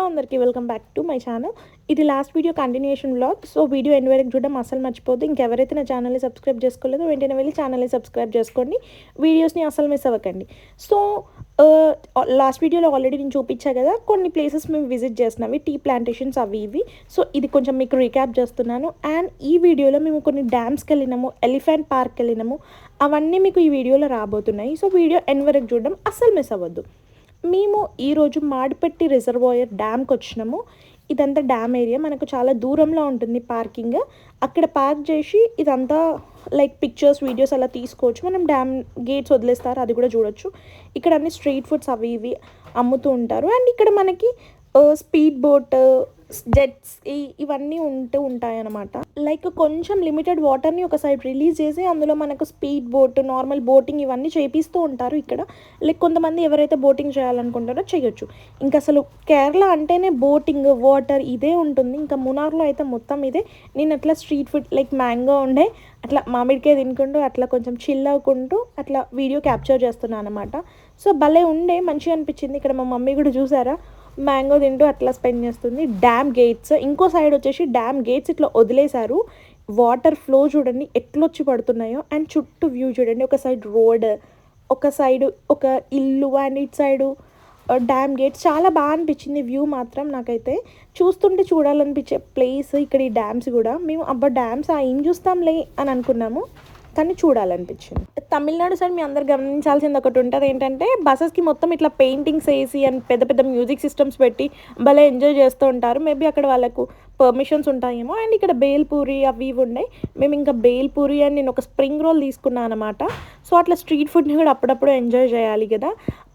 Hello అందరికీ welcome back to my channel. ఇది last video continuation blog so video end వరకు చూడడం అసలు మర్చిపోద్దు ఇంకెవరైతే నా ఛానల్ని సబ్స్క్రైబ్ చేసుకోలేదో వెంటనే వెళ్ళి ఛానల్ని సబ్స్క్రైబ్ చేసుకోండి. వీడియోస్ని అసలు మిస్ అవ్వకండి. సో లాస్ట్ వీడియోలో ఆల్రెడీ నేను చూపించా కదా కొన్ని ప్లేసెస్ మేము విజిట్ చేస్తున్నాం. టీ ప్లాంటేషన్స్ అవి ఇవి. సో ఇది కొంచెం మీకు రీక్యాప్ చేస్తున్నాను. అండ్ ఈ వీడియోలో మేము కొన్ని డ్యామ్స్కి వెళ్ళినాము ఎలిఫెంట్ పార్క్ వెళ్ళినాము. అవన్నీ మీకు ఈ వీడియోలో రాబోతున్నాయి. సో వీడియో ఎండ్ వరకు చూడడం అస్సలు మిస్ అవ్వద్దు. మేము ఈరోజు మాడిపెట్టి రిజర్వాయర్ డ్యామ్కి వచ్చినాము. ఇదంతా డ్యామ్ ఏరియా. మనకు చాలా దూరంలో ఉంటుంది పార్కింగ్. అక్కడ పార్క్ చేసి ఇదంతా లైక్ పిక్చర్స్ వీడియోస్ అలా తీసుకోవచ్చు. మనం డ్యామ్ గేట్స్ వదిలేస్తారు అది కూడా చూడొచ్చు. ఇక్కడ అన్ని స్ట్రీట్ ఫుడ్స్ అవి ఇవి అమ్ముతూ ఉంటారు. అండ్ ఇక్కడ మనకి స్పీడ్ బోట్ జెట్స్ ఇవన్నీ ఉంటూ ఉంటాయన్నమాట. లైక్ కొంచెం లిమిటెడ్ వాటర్ని ఒక సైడ్ రిలీజ్ చేసి అందులో మనకు స్పీడ్ బోట్ నార్మల్ బోటింగ్ ఇవన్నీ చేపిస్తూ ఉంటారు ఇక్కడ. లైక్ కొంతమంది ఎవరైతే బోటింగ్ చేయాలనుకుంటారో చేయొచ్చు. ఇంకా అసలు కేరళ అంటేనే బోటింగ్ వాటర్ ఇదే ఉంటుంది. ఇంకా మునార్లో అయితే మొత్తం ఇదే. నేను అట్లా స్ట్రీట్ ఫుడ్ లైక్ మ్యాంగో ఉండే అట్లా మామిడికాయ తినుకుంటూ అట్లా కొంచెం చిల్ అవ్వకుంటూ అట్లా వీడియో క్యాప్చర్ చేస్తున్నాను అనమాట సో భలే ఉండే మంచిగా అనిపించింది. ఇక్కడ మా మమ్మీ కూడా చూసారా? మ్యాంగో తింటూ అట్లా స్పెండ్ చేస్తుంది. Dam gates. ఇంకో సైడ్ వచ్చేసి డ్యామ్ గేట్స్ ఇట్లా వదిలేశారు. వాటర్ ఫ్లో చూడండి ఎట్లొచ్చి పడుతున్నాయో అండ్ చుట్టూ వ్యూ చూడండి. ఒక సైడ్ రోడ్ ఒక సైడ్ ఒక ఇల్లు అండ్ ఇటు సైడు డ్యామ్ గేట్స్ చాలా బాగా అనిపించింది వ్యూ మాత్రం నాకైతే. చూస్తుంటే చూడాలనిపించే ప్లేస్ ఇక్కడ ఈ డ్యామ్స్ కూడా. మేము అబ్బా డ్యామ్స్ ఏం చూస్తాంలే అని అనుకున్నాము. కానీ చూడాలనిపించింది. తమిళనాడు సైడ్ మీ అందరు గమనించాల్సింది ఒకటి ఉంటుంది ఏంటంటే బస్సెస్కి మొత్తం ఇట్లా పెయింటింగ్స్ వేసి అండ్ పెద్ద పెద్ద మ్యూజిక్ సిస్టమ్స్ పెట్టి భలే ఎంజాయ్ చేస్తూ ఉంటారు. మేబీ అక్కడ వాళ్ళకు పర్మిషన్స్ ఉంటాయేమో. అండ్ ఇక్కడ బేల్పూరి అవి ఇవి ఉన్నాయి మేము ఇంకా బేల్పూరి అని నేను ఒక స్ప్రింగ్ రోల్ తీసుకున్నాను అనమాట సో అట్లా స్ట్రీట్ ఫుడ్ని కూడా అప్పుడప్పుడు ఎంజాయ్ చేయాలి కదా.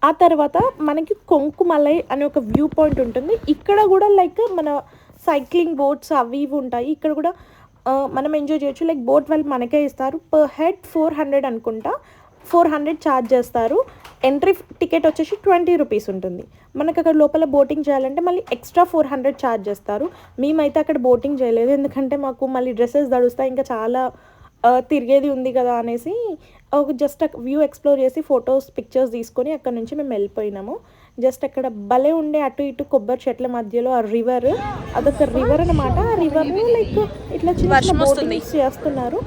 ఆ తర్వాత మనకి కొంకుమలై అనే ఒక వ్యూ పాయింట్ ఉంటుంది. ఇక్కడ కూడా లైక్ మన సైక్లింగ్ బోట్స్ అవి ఇవి ఉంటాయి. ఇక్కడ కూడా మనం ఎంజాయ్ చేయొచ్చు. లైక్ బోట్ వాళ్ళు మనకే ఇస్తారు. పర్ హెడ్ ఫోర్ హండ్రెడ్ అనుకుంటా. ఫోర్ హండ్రెడ్ ఛార్జ్ చేస్తారు. ఎంట్రీ టికెట్ వచ్చేసి ట్వంటీ రూపీస్ ఉంటుంది. మనకు అక్కడ లోపల బోటింగ్ చేయాలంటే మళ్ళీ ఎక్స్ట్రా ఫోర్ హండ్రెడ్ ఛార్జ్ చేస్తారు. మేమైతే అక్కడ బోటింగ్ చేయలేదు. ఎందుకంటే మాకు మళ్ళీ డ్రెస్సెస్ దడుస్తాయి. ఇంకా చాలా తిరిగేది ఉంది కదా అనేసి ఒక జస్ట్ వ్యూ ఎక్స్ప్లోర్ చేసి ఫొటోస్ పిక్చర్స్ తీసుకొని అక్కడ నుంచి మేము వెళ్ళిపోయినాము. జస్ట్ అక్కడ భలే ఉండే అటు ఇటు కొబ్బరి చెట్ల మధ్యలో ఆ రివర్ అదొక రివర్ అనమాట ఆ రివర్ లైక్ ఇట్లా చిన్న చిన్న బోటింగ్స్ చేస్తున్నారు.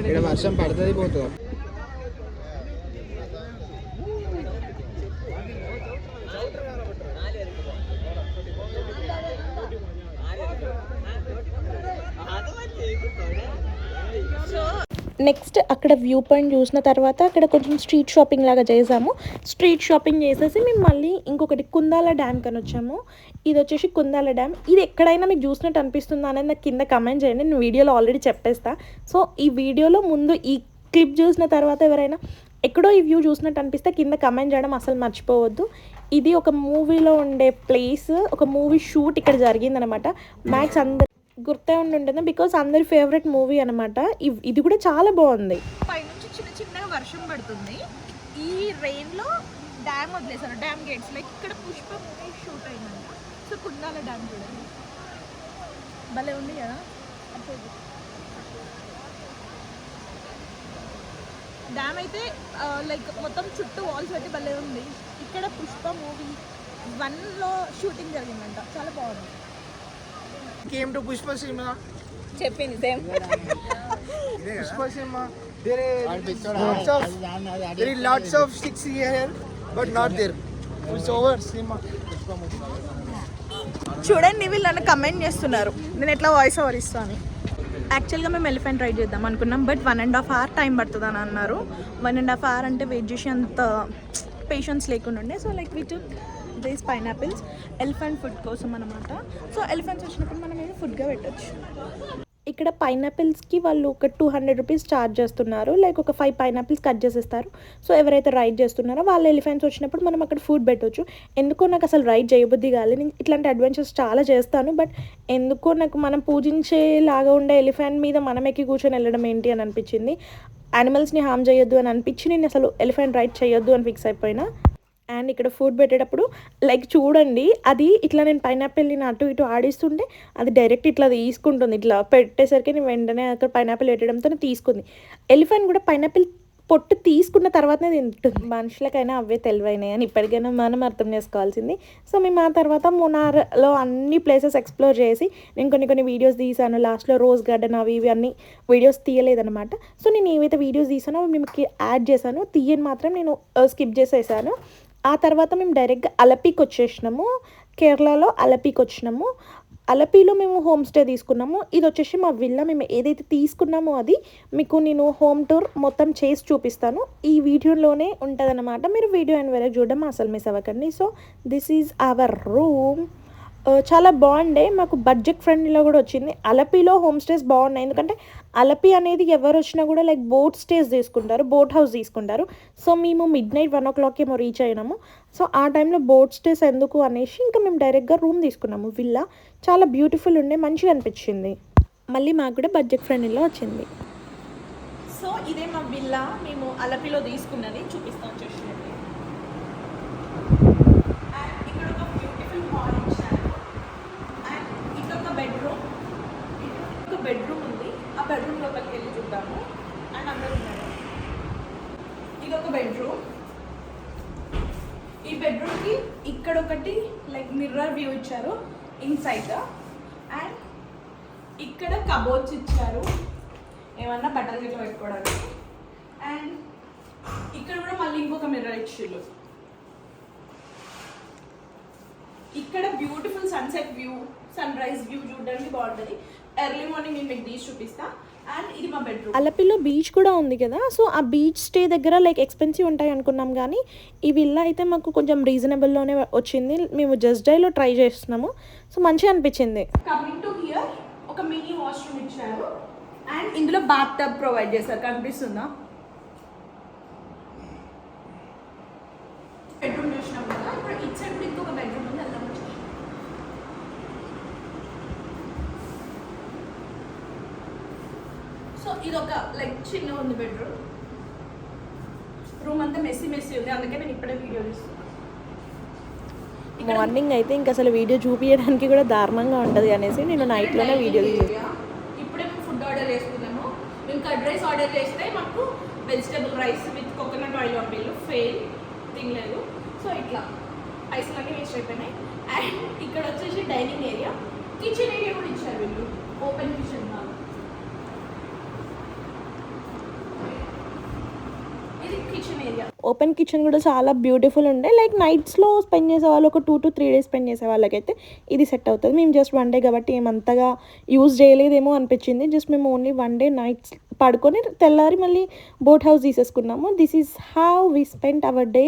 ఇక్కడ వర్షం పడుతుంది పోతుంది నెక్స్ట్ అక్కడ వ్యూ పాయింట్ చూసిన తర్వాత అక్కడ కొంచెం స్ట్రీట్ షాపింగ్ లాగా చేసాము. స్ట్రీట్ షాపింగ్ చేసేసి మేము మళ్ళీ ఇంకొకటి కుందాల డ్యామ్ కని వచ్చాము ఇది వచ్చేసి కుందాల డ్యామ్. ఇది ఎక్కడైనా మీకు చూసినట్టు అనిపిస్తుందా అనేది నాకు కింద కమెంట్ చేయండి. నేను వీడియోలో ఆల్రెడీ చెప్పేస్తా. సో ఈ వీడియోలో ముందు ఈ క్లిప్ చూసిన తర్వాత ఎవరైనా ఎక్కడో ఈ వ్యూ చూసినట్టు అనిపిస్తే కింద కమెంట్ చేయడం అసలు మర్చిపోవద్దు. ఇది ఒక మూవీలో ఉండే ప్లేస్ ఒక మూవీ షూట్ ఇక్కడ జరిగిందనమాట. మ్యాక్స్ అందరు గుర్తే ఉండి ఉంటుంది బికాస్ అందరి ఫేవరెట్ మూవీ అనమాట ఇది కూడా చాలా బాగుంది. పైనుంచి చిన్న చిన్నగా వర్షం పడుతుంది. ఈ రెయిన్లో డ్యామ్ వదిలేసారు డ్యామ్ గేట్స్ లైక్ ఇక్కడ పుష్ప మూవీ షూట్ అయిందంట. సో కుందాల డ్యామ్ చూడండి. భలే ఉంది కదా? డ్యామ్ అయితే లైక్ మొత్తం చుట్టూ వాల్స్ పెట్టి భలే ఉంది. ఇక్కడ పుష్ప మూవీ వన్లో షూటింగ్ జరిగిందంట. చాలా బాగుంది. కేమ్ టు పుష్ప సినిమా చెప్పింది same. Pushpa cinema there lots of there lots of sticks here but not there it's over cinema చూడండి వీళ్ళు నన్ను కమెంట్ చేస్తున్నారు. నేను ఎట్లా వాయిస్ ఓవర్ ఇస్తాను యాక్చువల్గా మేము ఎలిఫెంట్ రైడ్ చేద్దాం అనుకున్నాం but one and half hour time పడుతుంది అని అన్నారు. వన్ అండ్ హాఫ్ అవర్ అంటే వెయిట్ చేసి అంత పేషెన్స్ లేకుండా ఉండే. So like with these pineapples elephant food కోసం అనమాట సో ఎలిఫెంట్స్ వచ్చినప్పుడు మనం ఏదో ఫుడ్గా పెట్టచ్చు. ఇక్కడ పైనాపిల్స్కి వాళ్ళు ఒక టూ హండ్రెడ్ రూపీస్ ఛార్జ్ చేస్తున్నారు. లైక్ ఒక ఫైవ్ పైనాపిల్స్ కట్ చేసేస్తారు. సో ఎవరైతే రైడ్ చేస్తున్నారో వాళ్ళ ఎలిఫెంట్స్ వచ్చినప్పుడు మనం అక్కడ ఫుడ్ పెట్టవచ్చు ఎందుకో నాకు అసలు రైడ్ చేయబుద్ధి కాలేదు. నేను ఇట్లాంటి అడ్వెంచర్స్ చాలా చేస్తాను. బట్ ఎందుకో నాకు మనం పూజించేలాగా ఉండే ఎలిఫెంట్ మీద మనం ఎక్కి కూర్చొని వెళ్ళడం ఏంటి అని అనిపించింది. యానిమల్స్ని హామ్ చేయొద్దు అని అనిపించి నేను అసలు ఎలిఫెంట్ రైడ్ చేయొద్దు అని ఫిక్స్ అయిపోయినా. అండ్ ఇక్కడ ఫుడ్ పెట్టేటప్పుడు లైక్ చూడండి అది ఇట్లా నేను పైనాపిల్ని అటు ఇటు ఆడిస్తుంటే అది డైరెక్ట్ ఇట్లా తీసుకుంటుంది. ఇట్లా పెట్టేసరికి నేను వెంటనే అక్కడ పైనాపిల్ పెట్టడంతో తీసుకుంది. ఎలిఫెంట్ కూడా పైనాపిల్ పొట్టు తీసుకున్న తర్వాతనే తింటుంది. మనుషులకైనా అవే తెలివైనాయి అని ఇప్పటికైనా మనం అర్థం చేసుకోవాల్సింది. సో మేము ఆ తర్వాత మునార్లో అన్ని ప్లేసెస్ ఎక్స్ప్లోర్ చేసి నేను కొన్ని కొన్ని వీడియోస్ తీసాను. లాస్ట్లో రోజ్ గార్డెన్ అవి ఇవి అన్ని వీడియోస్ తీయలేదనమాట సో నేను ఏవైతే వీడియోస్ తీసానో మీకు యాడ్ చేశాను. తీయని మాత్రం నేను uh, స్కిప్ చేసేసాను. ఆ తర్వాత మేము డైరెక్ట్గా అలపీకి వచ్చేసినాము. కేరళలో అలపీకి వచ్చినాము. అలపీలో మేము హోమ్ స్టే తీసుకున్నాము. ఇది వచ్చేసి మా విల్లా. మేము ఏదైతే తీసుకున్నామో అది మీకు నేను హోమ్ టూర్ మొత్తం చేసి చూపిస్తాను. ఈ వీడియోలోనే ఉంటుందన్నమాట. మీరు వీడియో అండ్ వరకు చూడడం అసలు మిస్ అవ్వకండి. So this is our room. చాలా బాగుండే. మాకు బడ్జెట్ ఫ్రెండ్లీలో కూడా వచ్చింది. అలపిలో హోమ్ స్టేస్ బాగున్నాయి. ఎందుకంటే అలపి అనేది ఎవరు వచ్చినా కూడా లైక్ బోట్ స్టేస్ తీసుకుంటారు బోట్ హౌస్ తీసుకుంటారు. సో మేము midnight one o'clock ఏమో రీచ్ అయినాము. సో ఆ టైంలో బోట్ స్టేస్ ఎందుకు అనేసి ఇంకా మేము డైరెక్ట్గా రూమ్ తీసుకున్నాము. విల్లా చాలా బ్యూటిఫుల్ ఉండే మంచిగా అనిపించింది. మళ్ళీ మాకు కూడా బడ్జెట్ ఫ్రెండ్లీలో వచ్చింది. సో ఇదే మా విల్లా మేము అలపిలో తీసుకున్నది. చూపిస్తాం చూసినట్టు అండ్ ఇక్కడ ఒక బ్యూటిఫుల్ హాల్ ఇచ్చారు అండ్ ఇక్కడ ఒక బెడ్రూమ్ ఒక బెడ్రూమ్ ఉంది. ఆ బెడ్రూమ్ లోపలికి వెళ్ళి చూద్దాము. అండ్ అందరూ ఉన్నారు. ఇది ఒక బెడ్రూమ్ ఈ బెడ్రూమ్కి ఇక్కడ ఒకటి లైక్ మిర్రర్ వ్యూ ఇచ్చారు ఇన్సైడ్ అండ్ ఇక్కడ కబోర్డ్స్ ఇచ్చారు. ఏమన్నా బట్టలు గిట్ల పెట్టుకోవడానికి. అండ్ ఇక్కడ కూడా మళ్ళీ ఇంకొక మిర్రర్ ఇచ్చిళ్ళు ఇక్కడ beautiful sunset view sunrise view చూడడానికి బాగుంటుంది. ఎర్లీ మార్నింగ్ నేను మీకు తీసి చూపిస్తా. అండ్ ఇది మా బెడ్రూమ్. అలపిలో బీచ్ కూడా ఉంది కదా సో ఆ బీచ్ స్టే దగ్గర లైక్ ఎక్స్పెన్సివ్ ఉంటాయి అనుకున్నాం కానీ ఈ విల్లా అయితే మాకు కొంచెం రీజనబుల్లోనే వచ్చింది. మేము జస్ట్ డైలో ట్రై చేస్తున్నాము. సో మంచిగా అనిపించింది. కమింగ్ టు హియర్ ఒక మినీ వాష్రూమ్ ఇచ్చారు. అండ్ ఇందులో బాత్ టబ్ ప్రొవైడ్ చేశారు. కనిపిస్తుందా బెడ్రూమ్ చూసినాం కదా ఇప్పుడు ఇట్ సైడ్ కూడా ఇంకొక బెడ్రూమ్ ఉంది వెళ్దాం సో ఇది ఒక లైక్ చిన్న ఉంది బెడ్రూమ్ రూమ్ అంతా మెస్సీ మెస్సీ ఉంది. అందుకే నేను ఇప్పుడే వీడియో తీస్తున్నాను ఇక్కడ మార్నింగ్ అయితే ఇంక అసలు వీడియో చూపించడానికి కూడా దారుణంగా ఉంటుంది అనేసి నేను నైట్లోనే వీడియో. ఇప్పుడే మేము ఫుడ్ ఆర్డర్ చేసుకున్నాము. మేము కర్డ్ రైస్ ఆర్డర్ చేస్తే మాకు vegetable rice with coconut oil పంపిల్లు fail తినలేదు. సో ఇట్లా. పైసలు అన్నీ వేస్ట్ అయిపోయినాయి. అండ్ ఇక్కడ వచ్చేసి డైనింగ్ ఏరియా కిచెన్ ఏరియా కూడా ఇచ్చారు వీళ్ళు. ఓపెన్ కిచెన్ కాదు ఇది కిచెన్ ఏరియా ఓపెన్ కిచెన్ కూడా చాలా బ్యూటిఫుల్ ఉండే. లైక్ నైట్స్లో స్పెండ్ చేసే వాళ్ళు ఒక two to three days spend చేసే వాళ్ళకైతే ఇది సెట్ అవుతుంది. మేము జస్ట్ వన్ డే కాబట్టి ఏమంతగా యూజ్ చేయలేదేమో అనిపించింది. జస్ట్ మేము ఓన్లీ వన్ డే నైట్స్ పడుకొని తెల్లారి మళ్ళీ boat house తీసేసుకున్నాము. This is how we spend our day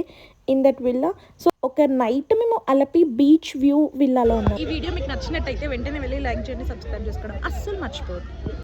in that villa. So ఒక నైట్ మేము అలపి బీచ్ వ్యూ విల్లాలో ఉన్నాం. ఈ వీడియో మీకు నచ్చినట్టయితే వెంటనే వెళ్ళి లైక్ చేయండి సబ్స్క్రైబ్ చేసుకోవడం అస్సలు మర్చిపోదు